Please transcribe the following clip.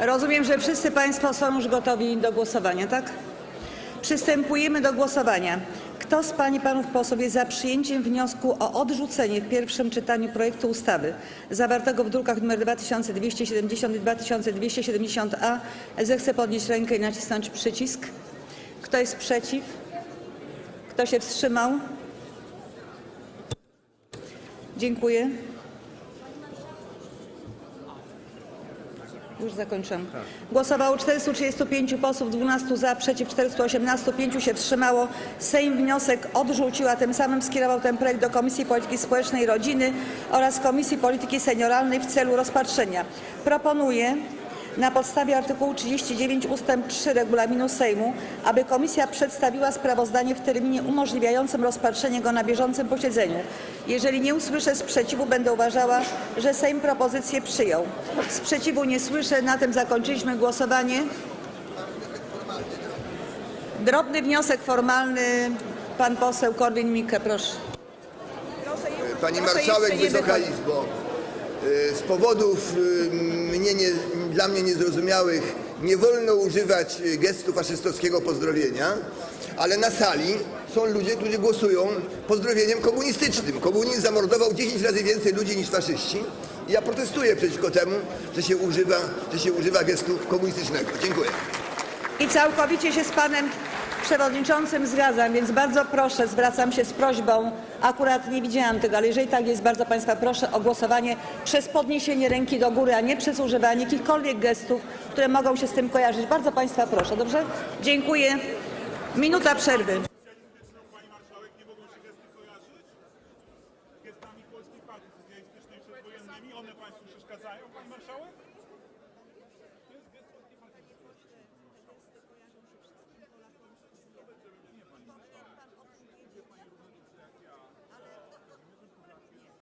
Rozumiem, że wszyscy Państwo są już gotowi do głosowania, tak? Przystępujemy do głosowania. Kto z Pań i Panów posłów jest za przyjęciem wniosku o odrzucenie w pierwszym czytaniu projektu ustawy zawartego w drukach nr 2270 i 2270-A, zechce podnieść rękę i nacisnąć przycisk. Kto jest przeciw? Kto się wstrzymał? Dziękuję. Już zakończyłam. Głosowało 435 posłów, 12 za, przeciw 418, 5 się wstrzymało. Sejm wniosek odrzucił, a tym samym skierował ten projekt do Komisji Polityki Społecznej i Rodziny oraz Komisji Polityki Senioralnej w celu rozpatrzenia. Proponuję na podstawie artykułu 39 ust. 3 regulaminu Sejmu, aby komisja przedstawiła sprawozdanie w terminie umożliwiającym rozpatrzenie go na bieżącym posiedzeniu. Jeżeli nie usłyszę sprzeciwu, będę uważała, że Sejm propozycję przyjął. Sprzeciwu nie słyszę, na tym zakończyliśmy głosowanie. Drobny wniosek formalny, pan poseł Korwin-Mikke, proszę. Pani Proszę Marszałek, jeszcze nie Wysoka wychodzić. Izbo, z powodów y, mnie nie, dla mnie niezrozumiałych nie wolno używać y, gestu faszystowskiego pozdrowienia, ale na sali są ludzie, którzy głosują pozdrowieniem komunistycznym. Komunizm zamordował 10 razy więcej ludzi niż faszyści i ja protestuję przeciwko temu, że się używa, że się używa gestu komunistycznego. Dziękuję. I całkowicie się z panem przewodniczącym zgadzam, więc bardzo proszę, zwracam się z prośbą, akurat nie widziałam tego, ale jeżeli tak jest, bardzo państwa proszę o głosowanie przez podniesienie ręki do góry, a nie przez używanie jakichkolwiek gestów, które mogą się z tym kojarzyć. Bardzo państwa proszę, dobrze? Dziękuję. Minuta przerwy. Pani marszałek?